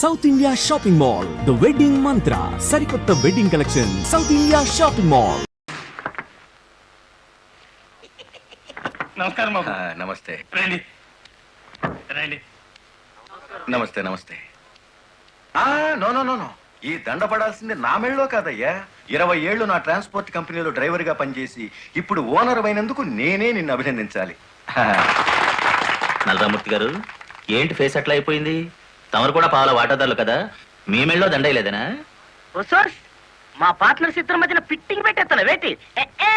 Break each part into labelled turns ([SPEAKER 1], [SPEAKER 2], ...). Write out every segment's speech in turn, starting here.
[SPEAKER 1] South India shopping mall the wedding mantra సరికొత్త wedding collection South India shopping mall
[SPEAKER 2] నమస్కారం బాబు.
[SPEAKER 3] నమస్తే.
[SPEAKER 2] రండి. రండి.
[SPEAKER 3] నమస్తే నమస్తే. ఆ, నో నో నో నో. ఈ దండ పడాల్సింది నా మెళ్ళలో కాదయ్యా. ఇరవై ఏళ్ళు నా ట్రాన్స్పోర్ట్ కంపెనీలో డ్రైవర్గా పనిచేసి ఇప్పుడు ఓనర్ అయినందుకు నేనే నిన్ను అభినందించాలి.
[SPEAKER 4] నల్లరామూర్తి గారు ఏంటి ఫేస్ అట్లా అయిపోయింది? తమరు కూడా పాల వాటాదారులు కదా? మీ మెళ్ళలో దండయలేదనా
[SPEAKER 5] మా పార్ట్నర్స్ ఇద్దరి మధ్యన ఫిట్టింగ్ పెట్టేస్తాను వేటి ఏ, ఏ.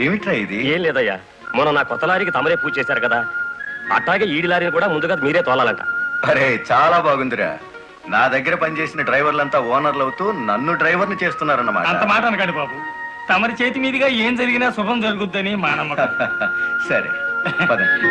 [SPEAKER 3] ఏమిట్రా ఇది?
[SPEAKER 6] ఏం లేదయ్యా. మొన్న నా కొత్త లారీకి తమరే పూజ చేశారు కదా. అట్లాగే ఈడి లారీని కూడా ముందుగా మీరే తోలాలంట.
[SPEAKER 3] అరే చాలా బాగుందిరా. నా దగ్గర పనిచేసిన డ్రైవర్లంతా ఓనర్లు అవుతూ నన్ను డ్రైవర్ని చేస్తున్నారన్నమాట.
[SPEAKER 2] అంత మాట అనకండి బాబు. తమరి చేతి మీదుగా ఏం జరిగినా శుభం జరుగుద్దని మా నమ్మకం.
[SPEAKER 3] సరే పదండి.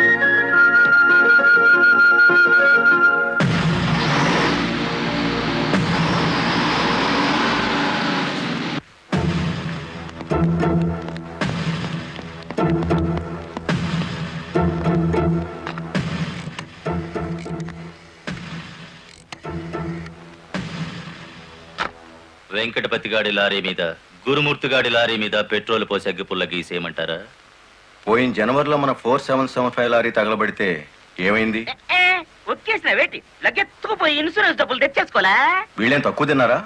[SPEAKER 4] వెంకటపతి గాడి లారీ మీద గురుమూర్తి గాడి లారీ మీద పెట్రోల్ పోసి అగ్గిపుల్ల గీసేయమంటారా?
[SPEAKER 3] పోయిన జనవరిలో మన four seven seven five lorry తగలబడితే ఏమైంది.
[SPEAKER 5] ఒక్కేసిన వేటి లగ్గెత్తుకుపోయి ఇన్సూరెన్స్ డబ్బులు తెచ్చేసుకోలే
[SPEAKER 3] వీళ్ళేం తక్కువ తిన్నారా?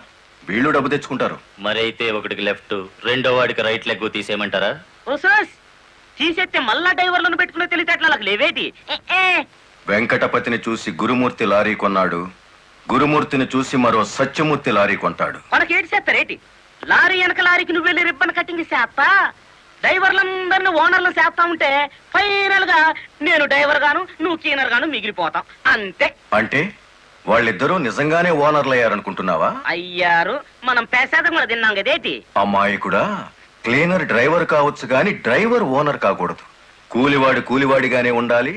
[SPEAKER 3] వీళ్ళు డబ్బు తెచ్చుకుంటారు.
[SPEAKER 4] మరైతే ఒకటికి లెఫ్ట్ రెండో వాడికి రైట్ లెగ్ తీసేయమంటారా?
[SPEAKER 5] తీసేస్తే మళ్ళా డ్రైవర్లను పెట్టుకునే తెలిసేట్లా లేవేటి.
[SPEAKER 3] వెంకటపతిని చూసి గురుమూర్తి లారీ కొన్నాడు. గురుమూర్తిని చూసి మరో సత్యమూర్తి లారీ కొంటాడు.
[SPEAKER 5] మనకి ఏటి చేస్తారేటి లారీ వెనక లారీకి నువ్వు వెళ్ళి రిబ్బన్ కటింగ్ చేస్తా? డ్రైవర్లందరిని ఓనర్లు చేస్తా ఉంటే ఫైనల్గా నేను డ్రైవర్ గాను నువ్వు క్లీనర్ గాను మిగిలిపోతాం. అంతే.
[SPEAKER 3] అంటే వాళ్ళిద్దరూ నిజంగానే ఓనర్లు అయ్యారనుకుంటున్నావా
[SPEAKER 5] అయ్యారు. మనం పేసాదం కూడా తిన్నాం కదేటి
[SPEAKER 3] అమ్మాయికుడా క్లీనర్ డ్రైవర్ కావచ్చు గాని డ్రైవర్ ఓనర్ కాకూడదు. కూలివాడు కూలివాడిగానే ఉండాలి.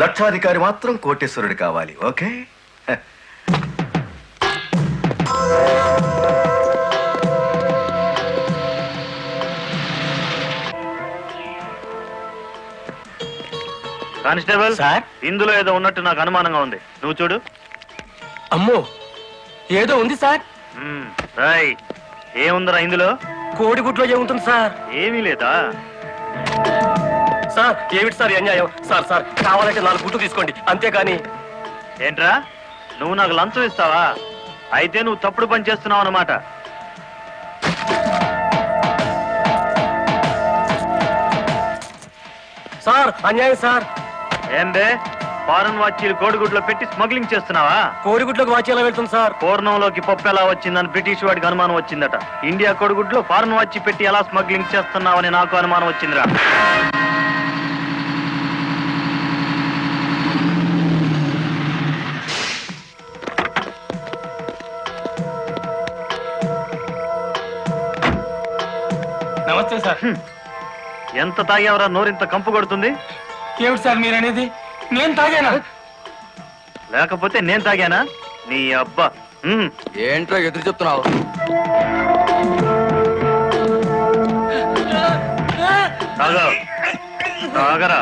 [SPEAKER 3] లక్షాధికారి మాత్రం కోటేశ్వరుడు కావాలి ఓకే.
[SPEAKER 6] Constable
[SPEAKER 7] sir?
[SPEAKER 6] ఇందులో ఏదో ఉన్నట్టు నాకు అనుమానంగా ఉంది. నువ్వు చూడు.
[SPEAKER 7] అమ్మో ఏదో ఉంది సార్.
[SPEAKER 6] రాయ్ ఏముందిరా ఇందులో?
[SPEAKER 7] కోడిగుడ్లో ఏముంటుంది సార్?
[SPEAKER 6] ఏమీ లేదా?
[SPEAKER 7] సార్ ఏమిటి సార్ ఈ అన్యాయం? సార్ సార్ కావాలంటే నాలుగు గుడ్లు తీసుకోండి. అంతేగాని
[SPEAKER 6] ఏంట్రా? నువ్వు నాకు లంచం ఇస్తావా? అయితే నువ్వు తప్పుడు పని చేస్తున్నావు అన్నమాట.
[SPEAKER 7] సార్ అన్యాయం సార్.
[SPEAKER 6] ఏం బే? ఫారెన్ వాచీలు కోడిగుడ్లో పెట్టి స్మగ్లింగ్ చేస్తున్నావా?
[SPEAKER 7] కోడిగుడ్లోకి వాచి ఎలా వెళ్తుంది సార్.
[SPEAKER 6] పూర్ణంలోకి పప్పు ఎలా వచ్చిందని బ్రిటిష్ వాడికి అనుమానం వచ్చిందట. ఇండియా కొడుగుడ్లో ఫారెన్ వాచి పెట్టి ఎలా స్మగ్లింగ్ చేస్తున్నావని నాకు అనుమానం వచ్చిందిరా.
[SPEAKER 2] సార్.
[SPEAKER 6] ఎంత తాగేవరా నోరింత కంపు కొడుతుంది?
[SPEAKER 2] ఏమిటి సార్ మీరు అనేది నేను తాగానా?
[SPEAKER 6] లేకపోతే నేను తాగానా? నీ అబ్బా.
[SPEAKER 7] ఏంట్రా ఎదురు చెప్తున్నావు?
[SPEAKER 6] తాగా. తాగరా.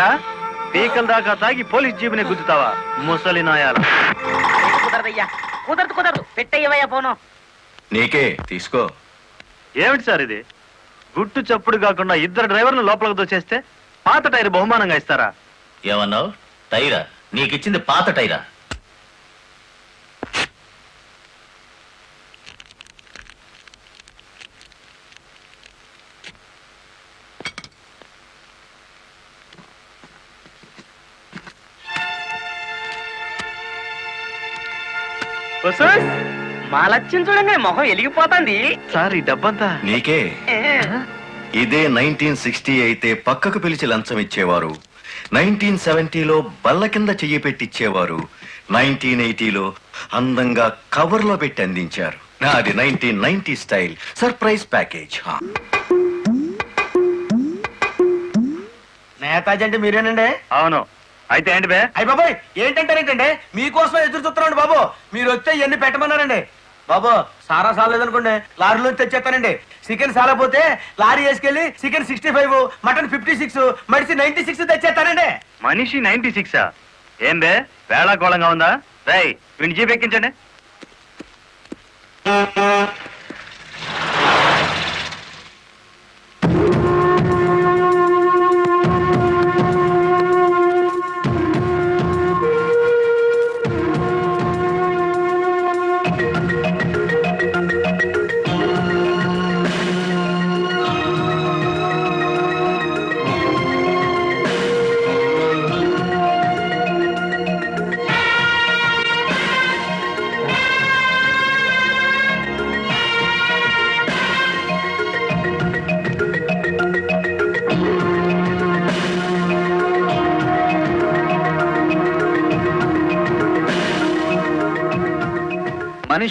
[SPEAKER 6] ఏరా పీకల దాకా తాగి పోలీస్ జీబుని గుద్దుతావా? ముసలి నాయాల.
[SPEAKER 5] కుదరదయ్యా. కుదరదు కుదరదు. పెట్టయ్యవయ్యా పోను.
[SPEAKER 3] నీకే తీసుకో.
[SPEAKER 6] ఏమిటి సార్ ఇది? గుట్టు చప్పుడు కాకుండా ఇద్దరు డ్రైవర్లు లోపలికి దోచేస్తే పాత టైర్ బహుమానంగా ఇస్తారా?
[SPEAKER 4] ఏమన్నావు? టైరా? నీకిచ్చింది పాత టైరా?
[SPEAKER 5] మా లక్ష్యం చూడంగానే మొహం వెలిగిపోతుంది
[SPEAKER 6] సార్ ఈ డబ్బంతా?
[SPEAKER 3] నీకే? ఇదే నైన్టీన్ సిక్స్టీ అయితే పక్కకు పిలిచి లంచం ఇచ్చేవారు. నైన్టీన్ సెవెంటీలో బల్ల కింద చెయ్యి పెట్టిచ్చేవారు. నైన్టీన్ ఎయిటీలో అందంగా కవర్లో పెట్టి అందించారు. నాది nineteen ninety style. Surprise package.
[SPEAKER 7] Netaji అంటే మీరేనండి?
[SPEAKER 6] అవును. అయితే ఏంటి బే?
[SPEAKER 7] అయ్య బాబాయ్ ఏంటంటారేంటండి? మీకోసం ఎదురు చూస్తున్నాండి బాబు. మీరు వస్తే ఇవన్నీ పెట్టమన్నారండి. బాబు సారా సాలేదనుకోండి లారీలో తెచ్చేస్తానండి. చికెన్ సాలపోతే lorry వేసుకెళ్ళి chicken sixty five mutton fifty six మడిసి ninety six తెచ్చేస్తానండి.
[SPEAKER 6] మనిషి నైన్టీ సిక్సా ఏం బే? వేళాకోళంగా ఉందా? రై వీడిని జీప్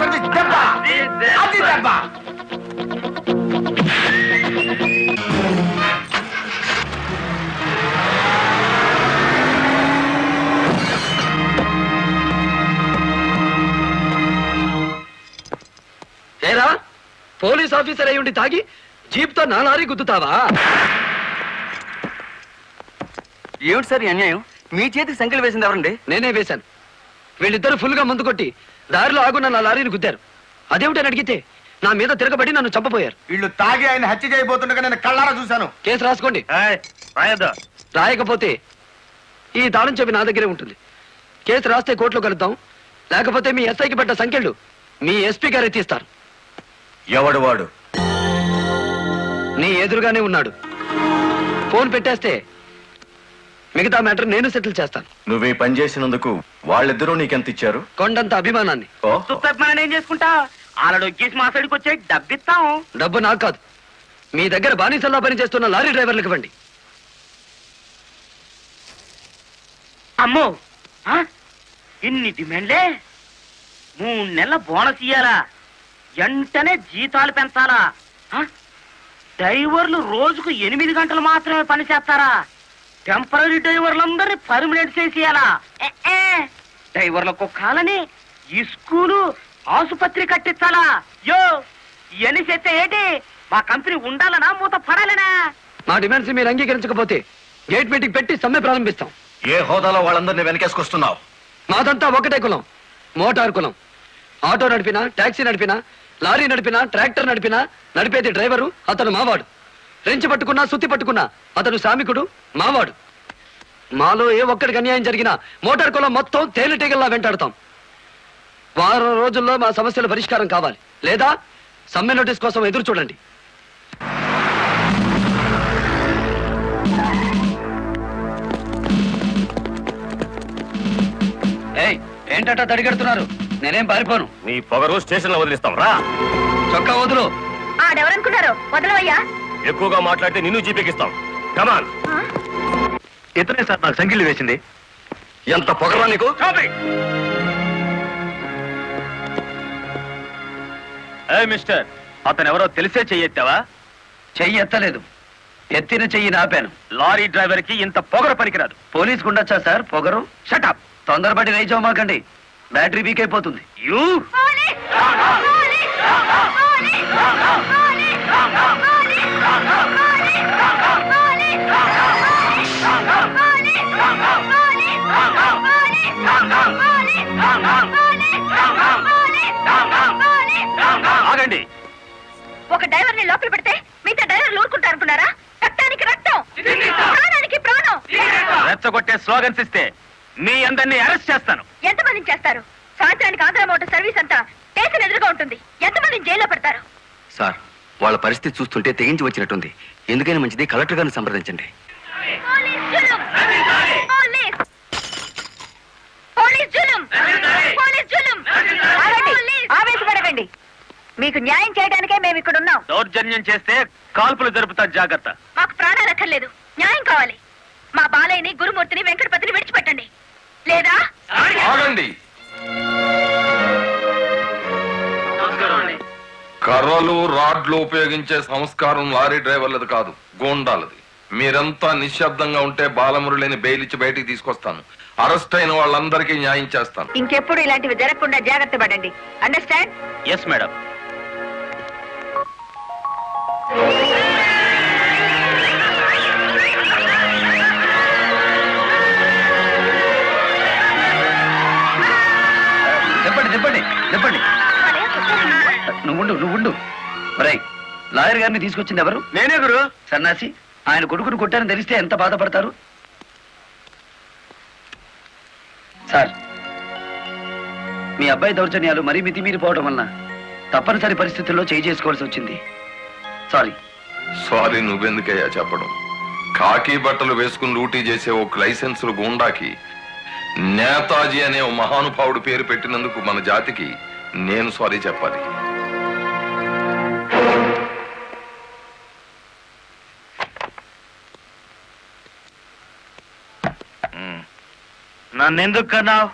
[SPEAKER 7] సర్వీస్ దెబ్బ. అది దెబ్బ.
[SPEAKER 8] ఏరా పోలీస్ ఆఫీసర్ అయి ఉండి తాగి జీప్తో నా లారీ గుద్దుతావా?
[SPEAKER 7] ఏమిటి సార్ అన్యాయం? మీ చేతికి సంఖ్యలు వేసింది ఎవరండి?
[SPEAKER 8] నేనే వేశాను. వీళ్ళిద్దరు ఫుల్గా ముందు కొట్టి దారిలో ఆగున్న నా లారీని గుద్దారు. అదేమిటని అడిగితే నా మీద తిరగబడి నన్ను చంపబోయారు.
[SPEAKER 7] వీళ్ళు తాగి ఆయన హత్య చేయబోతుండగా నేను కళ్ళారా చూశాను.
[SPEAKER 8] కేసు రాసుకోండి. రాయకపోతే ఈ తాళం చెవి నా దగ్గరే ఉంటుంది. కేసు రాస్తే కోర్టులో కలుద్దాం. లేకపోతే మీ ఎస్ఐకి పెట్ట సంఖ్యలు మీ ఎస్పీ గారే తీస్తారు.
[SPEAKER 3] ఎవడు వాడు?
[SPEAKER 8] నీ ఎదురుగానే ఉన్నాడు. ఫోన్ పెట్టేస్తే మిగతా మ్యాటర్ నేను సెటిల్ చేస్తాను.
[SPEAKER 3] నువ్వు ఈ పని చేసినందుకు వాళ్ళిద్దరూ నీకెంత ఇచ్చారు?
[SPEAKER 8] కొండంత అభిమానాన్ని.
[SPEAKER 3] ఓ.
[SPEAKER 5] సుత్తమని ఏం చేసుకుంటా? ఆలడు వచ్చేసి మా సైడ్కి వచ్చే డబ్బిస్తాం.
[SPEAKER 8] డబ్బు నాకు కాదు. మీ దగ్గర బానిసల్లా పనిచేస్తున్న లారీ డ్రైవర్లకు ఇవ్వండి.
[SPEAKER 5] అమ్మో! ఆ? ఇన్ని డిమాండ్లే? మూడు నెలల బోనస్ ఇయ్యాలా? వెంటనే జీతాలు పెంచాలా? ఆ? డ్రైవర్లు రోజుకు ఎనిమిది గంటలు మాత్రమే పని చేస్తారా? టెంపరీ డ్రైవర్లందరినీ పర్మనెంట్ చేసేయాలా. డ్రైవర్లకు కాలని ఈ స్కూలు ఆసుపత్రి కట్టించాలా? యో ఇవన్నీ చేస్తే ఏంటి? మా కంపెనీ ఉండాలనా మూత పడాలనా?
[SPEAKER 8] మా డిమాండ్స్ మీరు అంగీకరించకపోతే గేట్ మీటింగ్ పెట్టి సమ్మె ప్రారంభిస్తాం.
[SPEAKER 3] ఏ హోదాలో వాళ్ళందరినీ వెనకేసుకొస్తున్నావు?
[SPEAKER 8] మాదంతా ఒకటే కులం మోటార్ కులం. ఆటో నడిపినా టాక్సీ నడిపినా లారీ నడిపినా ట్రాక్టర్ నడిపినా నడిపేది డ్రైవరు అతను మావాడు. రెంచి పట్టుకున్నా సుత్తి పట్టుకున్నా. అతను శ్రామికుడు మావాడు. మాలో ఏ ఒక్కడికి అన్యాయం జరిగినా మోటార్ కులం మొత్తం తేలిటీగల్లా వెంటాడతాం. వారం రోజుల్లో మా సమస్యల పరిష్కారం కావాలి. లేదా సమ్మె నోటీస్ కోసం ఎదురు చూడండి. ఏయ్ ఏంటట తడిగడుతున్నారు? నేనేం పారిపోను.
[SPEAKER 7] నీ పొగరు స్టేషన్లో వదిలిస్తాం రా.
[SPEAKER 8] చొక్కా వదులు.
[SPEAKER 9] ఆడెవరనుకున్నారు వదలవయ్యా.
[SPEAKER 7] ఎక్కువగా మాట్లాడితే నిన్ను జీపెక్కిస్తాం కమాన్
[SPEAKER 6] ఇతనే సార్ నాకు సంఖ్యలు వేసింది.
[SPEAKER 3] ఎంత పొగరా నీకు?
[SPEAKER 6] మిస్టర్? అతను ఎవరో తెలిసే చెయ్యెత్తావా?
[SPEAKER 8] చెయ్యి ఎత్తలేదు ఎత్తిన చెయ్యి నాపాను.
[SPEAKER 6] లారీ డ్రైవర్కి ఇంత పొగర పనికిరాదు.
[SPEAKER 8] పోలీస్ ఉండొచ్చా సార్? పొగరు? షటప్ తొందరపడి రైచోమాకండి బ్యాటరీ వీక్ అయిపోతుంది.
[SPEAKER 6] యూ రెచ్చగొట్టే స్లోగన్స్ ఇస్తే మీ అందరినీ అరెస్ట్ చేస్తాను.
[SPEAKER 10] ఎంతమందిని చేస్తారు? సాయంత్రానికి ఆంధ్ర మోటార్ సర్వీస్ అంతా స్టేషన్ ఎదురుగా ఉంటుంది. ఎంతమందిని జైల్లో పెడతారు?
[SPEAKER 11] సార్ వాళ్ళ పరిస్థితి చూస్తుంటే తెగించి వచ్చినట్టుంది. ఎందుకైనా మంచిది కలెక్టర్ గారిని సంప్రదించండి!
[SPEAKER 10] ఆవేశపడకండి మీకు న్యాయం చేయడానికే మేము ఇక్కడ ఉన్నాం.
[SPEAKER 6] దౌర్జన్యం చేస్తే కాల్పులు జరుపుతా జాగ్రత్త.
[SPEAKER 10] మాకు ప్రాణాలు అక్కర్లేదు. న్యాయం కావాలి. మా బాలయ్యని గురుమూర్తిని వెంకటపతిని విడిచిపెట్టండి. లేదా?
[SPEAKER 12] ఆగండి. కర్రలు రాడ్లు ఉపయోగించే సంస్కారం లారీ డ్రైవర్లది కాదు గోండాలది. మీరంతా నిశ్శబ్దంగా ఉంటే బాలమురళిని బెయిలిచ్చి బయటికి తీసుకొస్తాను. అరెస్ట్ అయిన వాళ్ళందరికీ న్యాయం చేస్తాను.
[SPEAKER 10] ఇంకెప్పుడు ఇలాంటివి జరగకుండా జాగ్రత్త పడండి. అండర్స్టాండ్
[SPEAKER 6] ఎస్ మేడం
[SPEAKER 11] నువ్వుండు నువ్వుండు. రై లాయర్ గారిని తీసుకొచ్చింది ఎవరు?
[SPEAKER 6] నేనే గురు.
[SPEAKER 11] సన్నాసి ఆయన కొడుకును కొట్టారని తెలిస్తే ఎంత బాధపడతారు? సార్ మీ అబ్బాయి దౌర్జన్యాలు మరీ మితిమీరిపోవడం వలన తప్పనిసరి పరిస్థితుల్లో చేయి చేసుకోవాల్సి వచ్చింది. సారీ.
[SPEAKER 12] సారీ నువ్వెందుకయ్యా చెప్పడం? కాకి బట్టలు వేసుకుని లూటీ చేసే ఒక లైసెన్సులు గుండాకి నేతాజీ అనే ఓ మహానుభావుడు పేరు పెట్టినందుకు మన జాతికి నేను సారీ చెప్పాలి.
[SPEAKER 6] నన్నెందుకు కన్నావు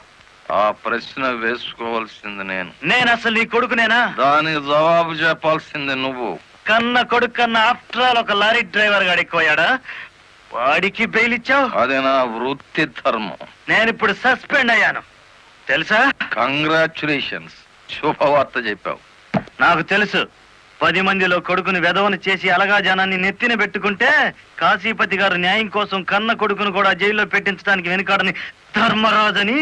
[SPEAKER 12] ఆ ప్రశ్న వేసుకోవాల్సింది నేను.
[SPEAKER 6] నేను అసలు నీ కొడుకునేనా?
[SPEAKER 12] దానికి జవాబు చెప్పాల్సింది నువ్వు.
[SPEAKER 6] కన్న కొడుకు కన్న ఆఫ్టర్ ఆల్ ఒక లారీ డ్రైవర్ గాడిపోయాడా వాడికి బెయిల్ ఇచ్చావు?
[SPEAKER 12] అది నా వృత్తి ధర్మం.
[SPEAKER 6] నేను ఇప్పుడు సస్పెండ్ అయ్యాను. తెలుసా?
[SPEAKER 12] కంగ్రాచులేషన్స్ శుభవార్త చెప్పావు.
[SPEAKER 6] నాకు తెలుసు. పది మందిలో కొడుకుని వెధవను చేసి అలగా జనాన్ని నెత్తిన పెట్టుకుంటే కాశీపతి గారు న్యాయం కోసం కన్న కొడుకును కూడా జైల్లో పెట్టించడానికి వెనుకాడని ధర్మరాజని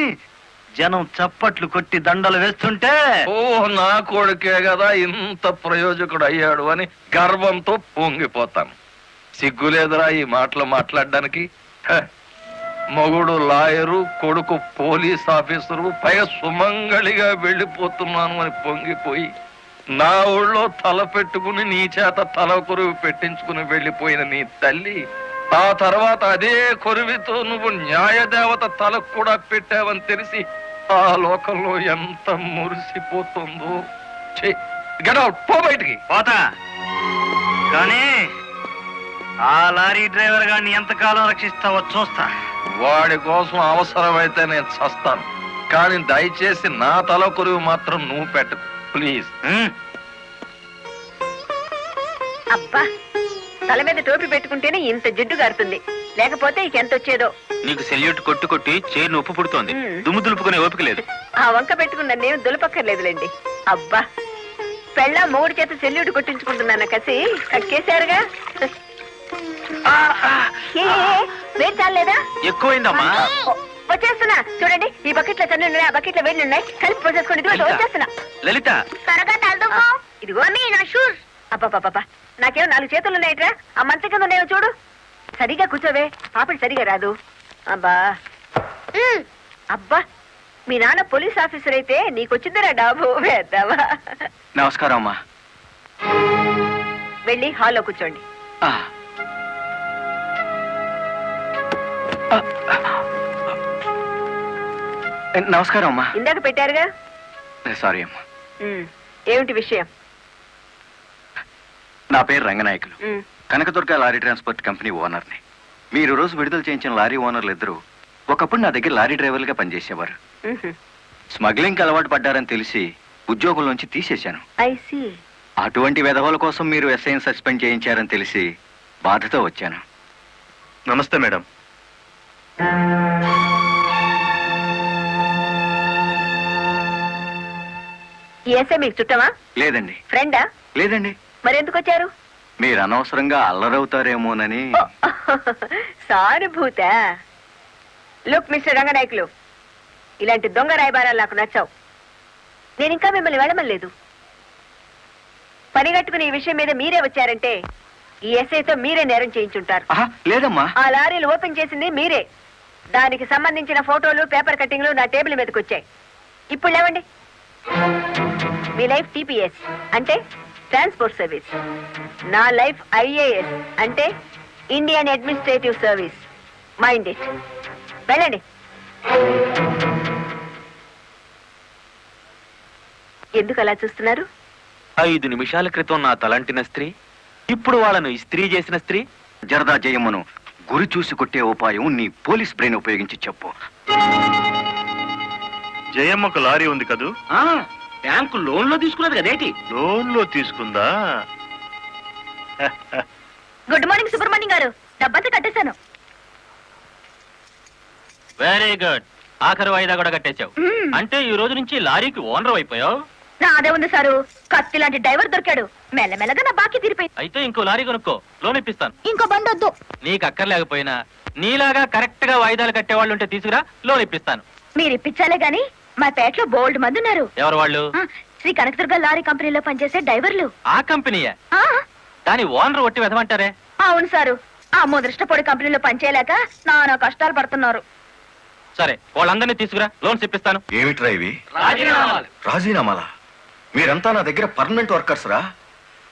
[SPEAKER 6] జనం చప్పట్లు కొట్టి దండలు వేస్తుంటే
[SPEAKER 12] ఓ నా కొడుకే కదా ఇంత ప్రయోజకుడు అయ్యాడు అని గర్వంతో పొంగిపోతాను. సిగ్గులేదురా ఈ మాటలు మాట్లాడడానికి? మగుడు మొగుడు లాయరు కొడుకు పోలీస్ ఆఫీసరు పైగా సుమంగళిగా వెళ్ళిపోతున్నాను అని పొంగిపోయి నా ఊళ్ళో తల పెట్టుకుని నీ చేత తల కురువు పెట్టించుకుని వెళ్ళిపోయిన నీ తల్లి ఆ తర్వాత అదే కొరువితో నువ్వు న్యాయదేవత తలకు కూడా పెట్టావని తెలిసి ఆ లోకంలో ఎంత మురిసిపోతుందో. గెట్ అవుట్ పో బయటికి.
[SPEAKER 6] పోతా. కానీ ఆ లారీ డ్రైవర్ గారిని ఎంతకాలం రక్షిస్తావో చూస్తా.
[SPEAKER 12] వాడి కోసం అవసరమైతే నేను చస్తాను. కానీ దయచేసి నా తల కొరువు మాత్రం నువ్వు పెట్ట ప్లీజ్.
[SPEAKER 10] అబ్బా తల మీద టోపీ పెట్టుకుంటేనే ఇంత జిడ్డు గారుతుంది. లేకపోతే ఇక ఎంత వచ్చేదో.
[SPEAKER 13] నీకు సెల్యూట్ కొట్టు కొట్టి చేరు ఉప్పు పుడుతోంది. దుమ్ము దులుపుకునే ఓపిక లేదు.
[SPEAKER 10] ఆ వంక పెట్టుకున్న నేను దులపక్కర్లేదులేండి. అబ్బా. పెళ్ళ మూడు చేత సెల్యూట్ కొట్టించుకుంటున్నాను కసి? కక్కేశారుగా ఏ, వేడి చాలేదా
[SPEAKER 13] ఎక్కువైందమ్మా.
[SPEAKER 10] వచ్చేస్తున్నా. చూడండి ఈ బకెట్లో తన్ను ఉన్నాయి ఆ బకెట్లో వేడి ఉన్నాయి. కలిపి పోసేసుకోండి. వచ్చేస్తున్నా.
[SPEAKER 13] లలిత.
[SPEAKER 10] త్వరగా ఇదిగో మీ నా షూస్. అబ్బా నాకేమో నాలుగు చేతులు ఉన్నాయిట్రా. ఆ మంచం కింద ఉన్నాయో చూడు. సరిగా కూర్చోవే. పాపడి సరిగా రాదు. అబ్బా. అబ్బా. మీ నాన్న పోలీస్ ఆఫీసర్ అయితే నీకొచ్చిందిరా డాబు. వేద్దావా
[SPEAKER 11] నమస్కారం అమ్మా.
[SPEAKER 10] వెళ్ళి హాల్లో కూర్చోండి.
[SPEAKER 11] ఆ. ఆ. నమస్కారం అమ్మా.
[SPEAKER 10] ఇందాక పెట్టారుగా?
[SPEAKER 11] సారీ అమ్మా.
[SPEAKER 10] ఉమ్, ఏమిటి విషయం?
[SPEAKER 11] నా పేరు Ranganayakulu. Kanakadurga lorry transport company ఓనర్ని. మీరు రోజు విడుదల చేయించిన లారీ ఓనర్లు ఇద్దరు ఒకప్పుడు నా దగ్గర లారీ డ్రైవర్లుగా పనిచేసేవారు. స్మగ్లింగ్కి అలవాటు పడ్డారని తెలిసి ఉద్యోగుల నుంచి తీసేశాను. అటువంటి వెధవల కోసం మీరు ఎస్ఐని సస్పెండ్ చేయించారని తెలిసి బాధతో వచ్చాను.
[SPEAKER 6] నమస్తే మేడం.
[SPEAKER 10] మీకు చుట్టమా?
[SPEAKER 11] లేదండి.
[SPEAKER 10] ఫ్రెండా?
[SPEAKER 11] లేదండి.
[SPEAKER 10] మరి ఎందుకు వచ్చారు
[SPEAKER 11] మీరు అనవసరంగా అల్లరవుతారేమోనని
[SPEAKER 10] సానుభూత. లుక్ మిస్టర్ రంగనాయకులు ఇలాంటి దొంగ రాయబారాలు నాకు నచ్చావు. నేను ఇంకా మిమ్మల్ని వెళ్ళమలేదు పని కట్టుకుని ఈ విషయం మీద మీరే వచ్చారంటే ఈ ఎస్ఐతో మీరే నేరం చేయించుంటారు.
[SPEAKER 11] లేదమ్మా.
[SPEAKER 10] ఆ లారీలు ఓపెన్ చేసింది మీరే.
[SPEAKER 9] దానికి సంబంధించిన ఫోటోలు పేపర్ కట్టింగ్లు నా టేబుల్ మీదకి వచ్చాయి ఇప్పుడు లేవండి. మీ లైఫ్ టీపీఎస్. అంటే? ట్రాన్స్పోర్ట్ సర్వీస్ నా లైఫ్ ఐఏఎస్ అంటే Indian administrative service. Mind it వెళ్ళండి. ఎందుకు అలా చూస్తున్నారు?
[SPEAKER 4] ఐదు నిమిషాల క్రితం నా తలంటిన స్త్రీ ఇప్పుడు వాళ్ళను ఇస్త్రీ చేసిన స్త్రీ.
[SPEAKER 3] జరదా జయమ్మను గురి చూసి కొట్టే ఉపాయం నీ పోలీస్ బ్రెయిన్ ఉపయోగించి చెప్పు.
[SPEAKER 6] జయమ్మకు లారీ ఉంది కదూ?
[SPEAKER 5] బ్యాంకు లోన్లో తీసుకున్నది కదేటి
[SPEAKER 6] లోన్లో తీసుకుందా?
[SPEAKER 9] Good morning Subrahmanyam garu. డబ్బంతా కట్టేశాను.
[SPEAKER 4] Very good. ఆఖరి వాయిదా కూడా కట్టేశావు.
[SPEAKER 9] మ్మ్.
[SPEAKER 4] అంటే ఈ రోజు నుంచి లారీకి ఓనర్ అయిపోయావు?
[SPEAKER 9] నా అదే ఉంది సారు. కత్తి లాంటి డ్రైవర్ దొరికాడు. మెల్లమెల్లగా నా బాకీ తీరిపోయింది.
[SPEAKER 4] అయితే ఇంకో లారీ కొనుక్కో. లోన్ ఇప్పిస్తాను.
[SPEAKER 9] ఇంకో బండి వద్దు.
[SPEAKER 4] నీకు అక్కర్లేకపోయినా నీలాగా కరెక్ట్గా వాయిదాలు కట్టేవాళ్ళు ఉంటే తీసుకురా లోన్ ఇప్పిస్తాను.
[SPEAKER 9] మీరు ఇప్పించాలే గాని మా పేటలో బోల్డ్ మంది ఉన్నారు
[SPEAKER 4] ఎవరు వాళ్ళు?
[SPEAKER 9] శ్రీ కనకదుర్గ లారీ కంపెనీలో పనిచేసే డ్రైవర్లు.
[SPEAKER 4] ఆ కంపెనీయే?
[SPEAKER 9] ఆ,
[SPEAKER 4] దాని ఓనర్ ఒట్టి వెదమంటారే
[SPEAKER 9] అవును సారు. ఆ ముదృష్టపొడి కంపెనీలో పనిచేయలేక నానా కష్టాలు పడుతున్నారు.
[SPEAKER 4] సరే వాళ్ళందరినీ తీసుకురా. లోన్స్ ఇప్పిస్తాను.
[SPEAKER 3] ఏమిట్రా ఇవి? రాజీనామాలా. మీరంతా నా దగ్గర పర్మనెంట్ వర్కర్స్ రా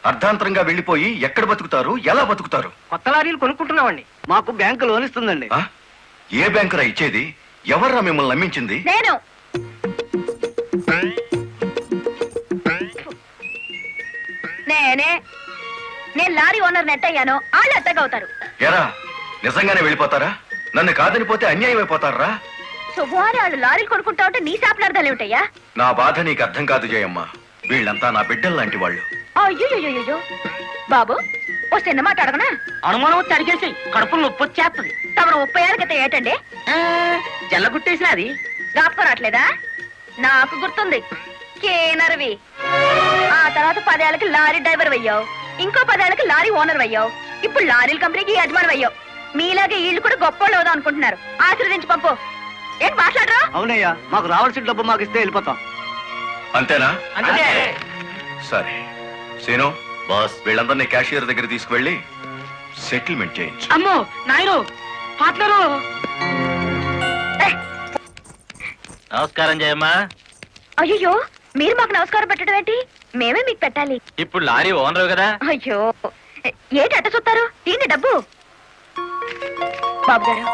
[SPEAKER 3] అర్ధాంతరంగా వెళ్ళిపోయి ఎక్కడ బతుకుతారు? ఎలా బతుకుతారు?
[SPEAKER 5] కొత్త లారీలు కొనుక్కుంటున్నామండి.
[SPEAKER 7] మాకు బ్యాంకు లోన్ ఇస్తుందండి?
[SPEAKER 3] ఏ బ్యాంకురా ఇచ్చేది? ఎవర్రా మిమ్మల్ని నమ్మించింది?
[SPEAKER 9] నేను. నేనే. నేను లారీ ఓనర్ నెట్ అయ్యాను వాళ్ళు ఎత్తగవుతారు
[SPEAKER 3] ఎరా నిజంగానే వెళ్ళిపోతారా? నన్ను కాదని పోతే అన్యాయం అయిపోతారా?
[SPEAKER 9] శుభవారి వాళ్ళు లారీలు కొనుక్కుంటా ఉంటే నీ శాపలార్థాలు ఏమిటయ్యా?
[SPEAKER 3] నా బాధ నీకు అర్థం కాదు జయమ్మ. వీళ్ళంతా నా బిడ్డలు లాంటి వాళ్ళు.
[SPEAKER 9] అయ్యో బాబు ఓ చిన్న మాట అడగనా?
[SPEAKER 5] అనుమానం వచ్చి అడిగేసి కడుపులో నొప్పి వచ్చేస్తుంది.
[SPEAKER 9] తమరు ముప్పై ఏళ్ళ క్రితం ఏటండి?
[SPEAKER 5] జల్ల గుట్టేసినది
[SPEAKER 9] జ్ఞాపకం రావట్లేదా నాకు గుర్తుంది. కేనరవి. ఆ తర్వాత పదేళ్ళకి లారీ డ్రైవర్ అయ్యావు. ఇంకో పదేళ్ళకి లారీ ఓనర్ అయ్యావు. ఇప్పుడు లారీల కంపెనీకి యజమాని అయ్యావు. మీలాగే వీళ్ళు కూడా గొప్పోళ్ళు అవుదాం అనుకుంటున్నారు. ఆశీర్వదించి పంపు ఏం మాట్లాడరా?
[SPEAKER 7] అవునయ్యా మాకు రావాల్సిన డబ్బు మాకు ఇస్తే వెళ్ళిపోతాం.
[SPEAKER 3] అంతేనా?
[SPEAKER 5] అంతే.
[SPEAKER 3] సరే. సీను బాస్ వీళ్ళందరినీ క్యాషియర్ దగ్గర తీసుకువెళ్ళి సెటిల్మెంట్ చేయించు.
[SPEAKER 5] అమ్మో నాయను పార్ట్నరు.
[SPEAKER 4] నమస్కారం జయమ్మా.
[SPEAKER 9] అయ్యో మీరు మాకు నమస్కారం పెట్టడం ఏంటి? మేమే మీకు పెట్టాలి.
[SPEAKER 4] ఇప్పుడు లారీ ఓనర్ కదా?
[SPEAKER 9] అయ్యో ఏంటి అట్ట చూస్తారు? దీన్ని డబ్బు. బాబు గారు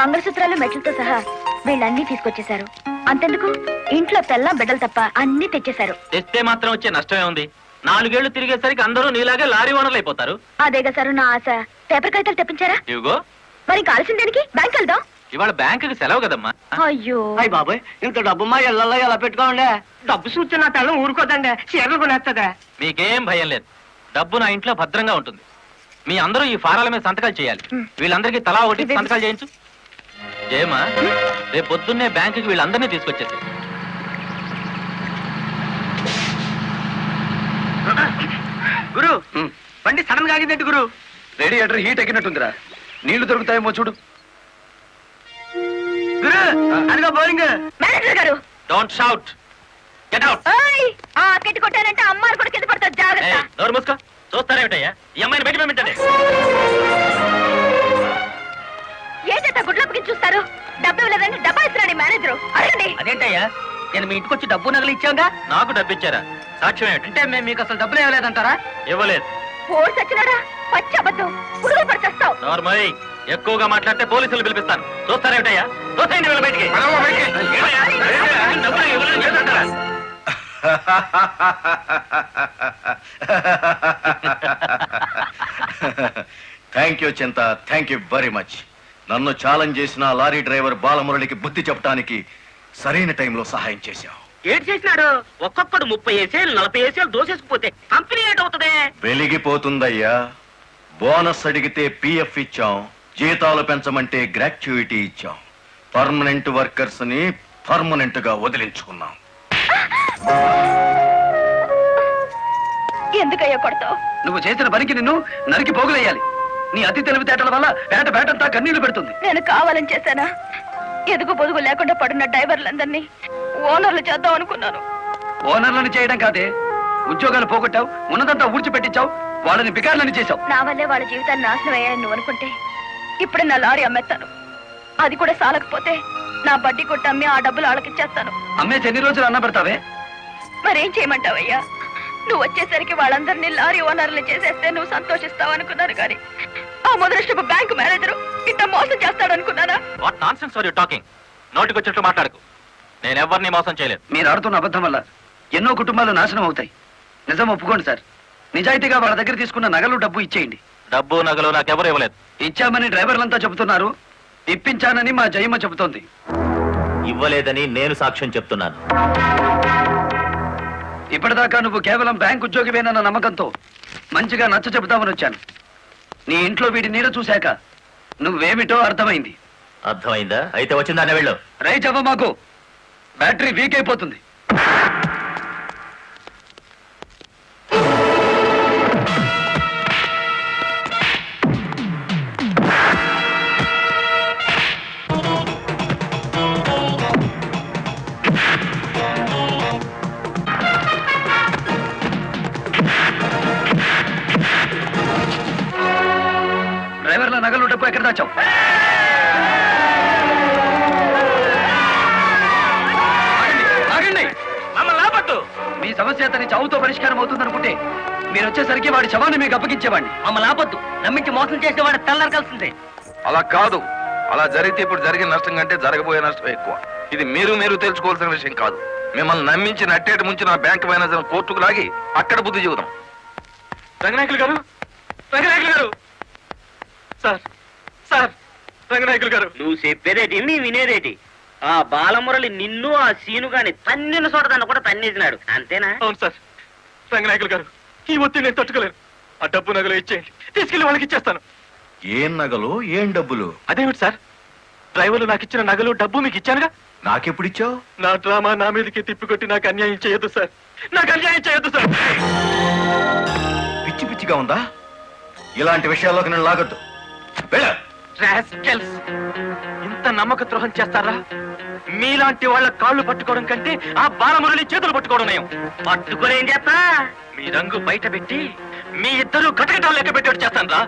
[SPEAKER 9] మంగళసూత్రాలు మెట్లతో సహా వీళ్ళన్నీ తీసుకొచ్చేశారు. అంతెందుకు? ఇంట్లో తెల్ల బిడ్డలు తప్ప అన్ని తెచ్చేశారు.
[SPEAKER 4] తెస్తే మాత్రం వచ్చే నష్టమే ఉంది. నాలుగేళ్ళు తిరిగేసరికి అందరూ నీలాగే లారీ ఓనర్లు అయిపోతారు.
[SPEAKER 9] అదేగా సారు నా ఆశ. పేపర్ కాగితాలు తెప్పించారా?
[SPEAKER 4] ఇవిగో.
[SPEAKER 9] మరి కాల్సిన దేనికి బ్యాంక్ వెళ్దాం.
[SPEAKER 4] ఇవాళ బ్యాంకుకి సెలవు కదమ్మా.
[SPEAKER 9] అయ్యో.
[SPEAKER 7] అయ్యి బాబాయ్ ఇంత డబ్బు మా ఇళ్ళల్లో ఎలా పెట్టుకోండి
[SPEAKER 5] డబ్బు చూస్తే నా తల్లం ఊరుకోదండి చీరలు కొనేస్తుందా.
[SPEAKER 4] మీకేం భయం లేదు. డబ్బు నా ఇంట్లో భద్రంగా ఉంటుంది. మీ అందరూ ఈ ఫారాల మీద సంతకాలు చేయాలి. వీళ్ళందరికీ తలా ఒకటి సంతకాలు చేయించు. జయమా రేపు పొద్దున్నే బ్యాంకుకి వీళ్ళందరినీ తీసుకొచ్చేసి
[SPEAKER 7] గురు బండి సడన్గా ఆగిందండి గురు?
[SPEAKER 8] Radiator heat ఎక్కినట్టుందిరా. నీళ్ళు దొరుకుతాయేమో చూడు.
[SPEAKER 7] గురు అదిగో బౌలింగ్
[SPEAKER 9] మేనేజర్ గారు.
[SPEAKER 4] డోంట్ షౌట్ గెట్ అవుట్
[SPEAKER 9] ఓయ్ ఆ కెట్టి కొట్టారంటే అమ్మారు కూడా కింద పడతారు జాగ్రత్త.
[SPEAKER 4] నోరు మూసుకో. చూస్తారేమిటయ్యా? ఈ అమ్మాయిని బయట పంపించండి.
[SPEAKER 9] ఏంటంటే గుడ్లప్పకి చూస్తారు? డబ్బు ఇవ్వలేదండి డబ్బా ఇస్తున్నాడు మేనేజర్. అడగండి.
[SPEAKER 5] అదేంటయ్యా? నేను మీ ఇంటికి వచ్చి డబ్బు నగలు ఇచ్చాగా
[SPEAKER 4] నాకు డబ్బు ఇచ్చారా? సాక్ష్యం ఏమిటి?
[SPEAKER 5] అంటే మేము మీకు అసలు డబ్బులు ఇవ్వలేదంటారా?
[SPEAKER 4] ఇవ్వలేదు.
[SPEAKER 9] ఓడి సచ్చినాడా? పచ్చి అబద్ధం పురుగులు పడిచేస్తావు
[SPEAKER 4] నార్మల్ ఎక్కువగా మాట్లాడితే పోలీసులు పిలిపిస్తాను చూస్తారేమిటయ్యా చూస్తాయండి వీళ్ళ బయటికి?
[SPEAKER 3] Thank you Chinta. Thank you very much నన్ను ఛాలెంజ్ చేసిన లారీ డ్రైవర్ బాలమురళికి బుద్ధి చెప్పడానికి సరైన టైంలో సహాయం చేశావు.
[SPEAKER 5] ఏడు చేసినాడు? ఒక్కొక్కడు ముప్పై ఏసేలు నలభై ఏసేలు దోసేసుకుపోతే కంపెనీ ఏటవుతుంది?
[SPEAKER 3] వెలిగిపోతుందయ్యా. బోనస్ అడిగితే పిఎఫ్ ఇచ్చాం. జీతాలు పెంచమంటే గ్రాట్యుయిటీ ఇచ్చాం. పర్మనెంట్ వర్కర్స్ని పర్మనెంట్గా వదిలించుకున్నాం.
[SPEAKER 9] ఎందుకయ్యా కొడతావు?
[SPEAKER 8] నువ్వు చేసిన పనికి నిన్ను నరికి పోగులేయాలి. నీ అతి తెలివితేటల వల్ల పేట పేటంతా కన్నీళ్ళు పెడుతుంది.
[SPEAKER 9] నేను కావాలని చేశానా? ఎదుగు పొదుగు లేకుండా పడున్న డ్రైవర్లందరినీ ఓనర్లు చేద్దాం అనుకున్నాను.
[SPEAKER 8] ఓనర్లను చేయడం కాదే. ఉద్యోగాలు పోగొట్టావు ఉన్నదంతా ఊడ్చిపెట్టించావు వాళ్ళని బికార్లని చేశావు.
[SPEAKER 9] నా వల్లే వాళ్ళ జీవితాన్ని నాశనం అయ్యాయని నువ్వు అనుకుంటే ఇప్పుడు నా లారీ అమ్మేస్తాను. అది కూడా సాలకపోతే నా బడ్డీ కొట్టి అమ్మి ఆ డబ్బులు వాళ్ళకిచ్చేస్తాను
[SPEAKER 8] అమ్మేసి ఎన్ని రోజులు అన్న పెడతావే?
[SPEAKER 9] మరేం చేయమంటావయ్యా? నువ్వు వచ్చేసరికి వాళ్ళందరినీ లారీ ఓనర్లు చేసేస్తే నువ్వు సంతోషిస్తావు అనుకున్నాను కానీ ఆ మొదలష్టపు బ్యాంకు మేనేజరు ఇంత మోసం చేస్తాడు అనుకున్నానా?
[SPEAKER 14] What nonsense are you talking నోటికొచ్చినట్టు మాట్లాడకు. నేను ఎవరిని మోసం చేయలేదు.
[SPEAKER 8] మీరు ఆడుతున్న అబద్ధం వల్ల ఎన్నో కుటుంబాలు నాశనం అవుతాయి. నిజం ఒప్పుకోండి సార్. నిజాయితీగా వాళ్ళ దగ్గర తీసుకున్న నగలు డబ్బు ఇచ్చేయండి.
[SPEAKER 14] డబ్బు నగలు నాకెవరు ఇవ్వలేదు.
[SPEAKER 8] ఇచ్చామని డ్రైవర్లంతా చెబుతున్నారు. ఇప్పించానని మా జయమ్మ చెబుతోంది.
[SPEAKER 14] ఇవ్వలేదని నేను సాక్ష్యం చెప్తున్నాను.
[SPEAKER 8] ఇప్పటిదాకా నువ్వు కేవలం బ్యాంక్ ఉద్యోగివేనన్న నమ్మకంతో మంచిగా నచ్చ చెబుతామని వచ్చాను. నీ ఇంట్లో వీడి నీడ చూశాక నువ్వేమిటో అర్థమైంది.
[SPEAKER 14] అర్థమైందా? అయితే వచ్చిందానే వెళ్ళు.
[SPEAKER 8] రైట్ అవ్వ మాకు బ్యాటరీ వీక్ అయిపోతుంది. ఎక్కడ
[SPEAKER 14] ఆపద్దు.
[SPEAKER 8] మీ సమస్య అతని చావుతో పరిష్కారం అవుతుందనుకుంటే మీరు వచ్చేసరికి వాడి శవాన్ని మీకు అప్పగించేవాడిని.
[SPEAKER 5] మమ్మల్ని ఆపొద్దు. నమ్మించి మోసం చేసేవాడు తెల్లరకాల్సిందే.
[SPEAKER 12] అలా కాదు. అలా జరిగితే ఇప్పుడు జరిగిన నష్టం కంటే జరగబోయే నష్టం ఎక్కువ. ఇది మీరు మీరు తెలుసుకోవాల్సిన విషయం కాదు. మిమ్మల్ని నమ్మించి నట్టేట ముంచి నా బ్యాంక్ మేనేజర్ కోర్టుకు లాగి అక్కడ బుద్ధి చెబుదాం.
[SPEAKER 14] రంగనాయకులు గారు? రంగనాయకులు గారు? సార్ సార్ రంగనాయకులు గారు.
[SPEAKER 5] నువ్వు చెప్పేదేటి? నీ వినేదేటి? ఆ బాలమురళి నిన్ను ఆ సీను గాని తన్నిన చోట దాన్ని కూడా తన్నేసినాడు. అంతేనా?
[SPEAKER 14] అవును సార్. రంగనాయకులు గారు ఈ ఒత్తిడి నేను తట్టుకోలేను. ఆ డబ్బు నగలు ఇచ్చేయండి. తీసుకెళ్ళి వాళ్ళకి ఇచ్చేస్తాను.
[SPEAKER 3] ఏం నగలు ఏం డబ్బులు?
[SPEAKER 14] అదేమిటి సార్? డ్రైవర్లు నాకు ఇచ్చిన నగలు డబ్బు మీకు ఇచ్చానుగా?
[SPEAKER 3] నాకెప్పుడిచ్చావు
[SPEAKER 14] నా డ్రామా నా మీదకి తిప్పికొట్టి నాకు అన్యాయం చేయొద్దు సార్. నాకు అన్యాయం చేయొద్దు సార్.
[SPEAKER 3] పిచ్చి పిచ్చిగా ఉందా? ఇలాంటి విషయాల్లోకి నేను లాగొద్దు. వెళ్ళ.
[SPEAKER 14] రాస్కెల్స్. ఇంత నమ్మక ద్రోహం చేస్తారా? మీలాంటి వాళ్ళ కాళ్ళు పట్టుకోవడం కంటే ఆ బాలమురళి చేతులు పట్టుకోవడం నయం.
[SPEAKER 5] పట్టుకొని చేస్తా
[SPEAKER 14] మీ రంగు బయట పెట్టి మీ ఇద్దరు కటకటాలు లెక్క పెట్టేట్టు చేస్తాను రా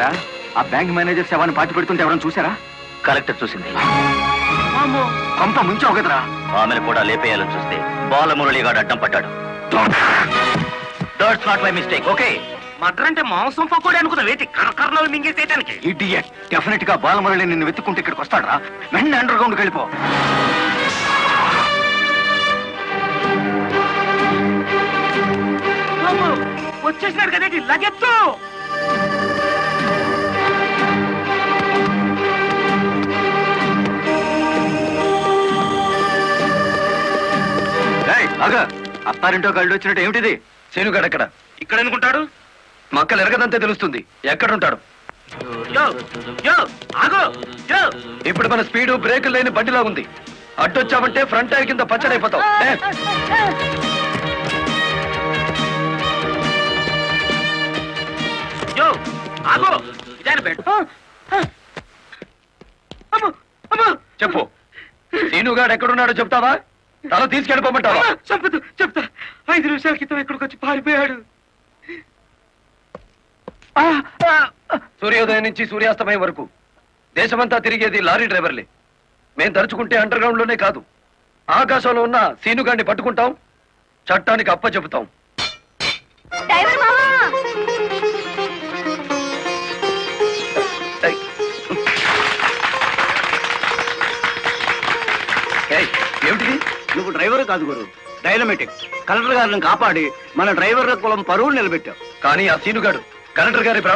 [SPEAKER 8] ఆ బ్యాంక్ మేనేజర్ శవాన్ని పాతి పెడుతుంటే ఎవరైనా చూసారా
[SPEAKER 15] కలెక్టర్ చూసింది.
[SPEAKER 8] కొంప ముంచావు కదరా
[SPEAKER 15] ఆమెను కూడా లేపేయాలని చూస్తే బాలమురళిగాడు అడ్డం పడ్డాడు. That's not my mistake okay.
[SPEAKER 16] Matar అంటే మాంసం పకోడి అనుకున్న వేటి కరకరణలు మింగేసేయటానికి
[SPEAKER 8] ఇడియట్ డెఫినెట్గా బాలమురళి నిన్ను వెతుక్కుంటే ఇక్కడికి వస్తాడరా. వెంటనే అండర్ గ్రౌండ్కి వెళ్ళిపో.
[SPEAKER 16] కదేటి? లగెత్తు.
[SPEAKER 8] అగా అత్తారింటో కళ్ళు వచ్చినట్టు ఏమిటిది? శనుగాడు ఎక్కడ
[SPEAKER 16] ఇక్కడ ఎందుకుంటాడు?
[SPEAKER 8] మక్కలు ఎరగదంతే తెలుస్తుంది. ఎక్కడుంటాడు? ఇప్పుడు మన స్పీడు బ్రేక్ లేని బండిలా ఉంది. అడ్డొచ్చామంటే ఫ్రంట్ టైర్ కింద
[SPEAKER 16] అమ్మో.
[SPEAKER 8] చెప్పు. సీనుగాడు ఎక్కడున్నాడో చెప్తావా? తల తీసుకెళ్ళిపోమంటావా?
[SPEAKER 16] చంపదు చెప్తా. ఐదు నిమిషాల క్రితం ఇక్కడికి వచ్చి పారిపోయాడు.
[SPEAKER 8] సూర్యోదయం నుంచి సూర్యాస్తమయం వరకు దేశమంతా తిరిగేది లారీ డ్రైవర్లే. మేం తలుచుకుంటే అండర్ గ్రౌండ్లోనే కాదు. ఆకాశంలో ఉన్న సీనుగాడిని పట్టుకుంటాం చట్టానికి అప్ప చెబుతాం
[SPEAKER 9] డ్రైవర్ మామా
[SPEAKER 17] నువ్వు డ్రైవర్ కాదు గురు. డైనమెటిక్ కలెక్టర్ గారిని కాపాడి మన డ్రైవర్ల కులం పరువులు నిలబెట్టావు.
[SPEAKER 8] కానీ ఆ సీనుగాడు కలెక్టర్ గారి